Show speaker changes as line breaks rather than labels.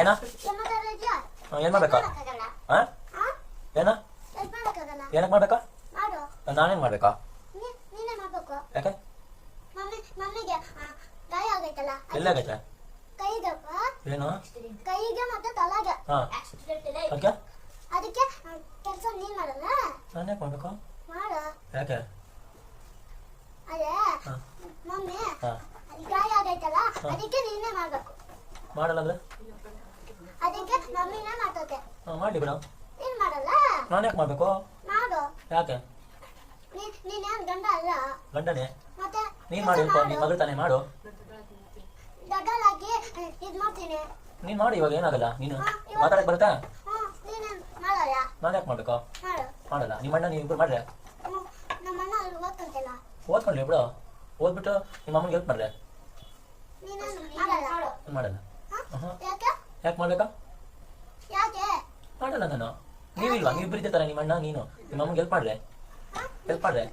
ಏನ? ಏನ್ ಮಾಡ್ಬೇಕಾ? ಏನ? ಏನಕ್ ಮಾಡ್ಬೇಕಾ?
ಮಾಡು
ನಾನೇನ್ ಮಾಡ್ಬೇಕಾ? ಯಾಕೆ? ಎಲ್ಲಾಗೈತೆ ಏನು?
ಕೈಗೆ ಮತ್ತೆ ತಲೆಗೆ
ಅದಕ್ಕೆ?
ಅದಕ್ಕೆ ಕೆಲಸ ನೀನ್ ಮಾಡಲ್ಲ
ನಾನು ಯಾಕೆ ಮಾಡ್ಬೇಕು?
ಮಾಡು
ಯಾಕೆ?
ಅದೇ ಮಮ್ಮಿ ಗಾಯ ಆಗೈತಲ್ಲ ಅದಕ್ಕೆ ನೀನೇ ಮಾಡ್ಬೇಕು.
ಮಾಡಲ್ಲ ಅಂದ್ರೆ?
ಅದಕ್ಕೆ ಮಮ್ಮಿನೇ ಮಾಡ್ತತೆ
ಹಾ ಮಾಡಿ ಬಿಡ.
ನೀನ್ ಮಾಡಲ್ಲ?
ನಾನು ಯಾಕೆ ಮಾಡ್ಬೇಕು?
ಮಾಡು.
ಯಾಕೆ?
ನೀ ನೀನೇನ್ ಗಂಡ ಅಲ್ಲ?
ಗಂಡನೇ?
ಮತ್ತೆ
ನೀನ್ ಮಾಡಿ ನಿನ್ ಮಗಳು ತಾನೇ ಮಾಡು.
ದೊಡ್ಡಲಾಗಿ ಇದ್ ಮಾಡ್ತೀನಿ.
ನೀನ್ ಮಾಡಿ ಇವಾಗ ಏನಾಗಲ್ಲ ನೀನು ಮಾತಾಡಕ್ ಬರುತ್ತಾ?
ಮಾಡಲ್ಲ?
ನಾನು ಯಾಕೆ ಮಾಡ್ಬೇಕು?
ಮಾಡು.
ಮಾಡಲ್ಲ ನಿಮ್ಮ ಅಣ್ಣ ನೀವು ಇಬ್ರು ಮಾಡ್ರೆ?
ಹ್ಮ್ ನಮ್ಮ ಅಣ್ಣ ಅಲ್ಲಿ ಓದ್ಕೊಂತಿಲ್ಲ.
ಓದ್ಕೊಂಡ್ಲಿ ಬಿಡು. ಓದ್ಬಿಟ್ಟು ನಿಮ್ಮ ಅಮ್ಮನಿಗೆ ಹೆಲ್ಪ್ ಮಾಡ್ರೆ? ನೀನು ಮಾಡಲ್ಲ.
ಯಾಕೆ?
ಯಾಕೆ ಮಾಡ್ಬೇಕಾ? ಮಾಡಲ್ಲ ನಾನು. ನೀವಿಲ್ವಾ? ನೀವು ಇದ್ದಿರ್ತಾರೆ ನಿಮ್ಮ ಅಣ್ಣ ನೀನು. ನಿಮ್ಮ ಅಮ್ಮಗೆ ಹೆಲ್ಪ್ ಮಾಡ್ರೆ ಹೆಲ್ಪ್ ಮಾಡ್ರೆ.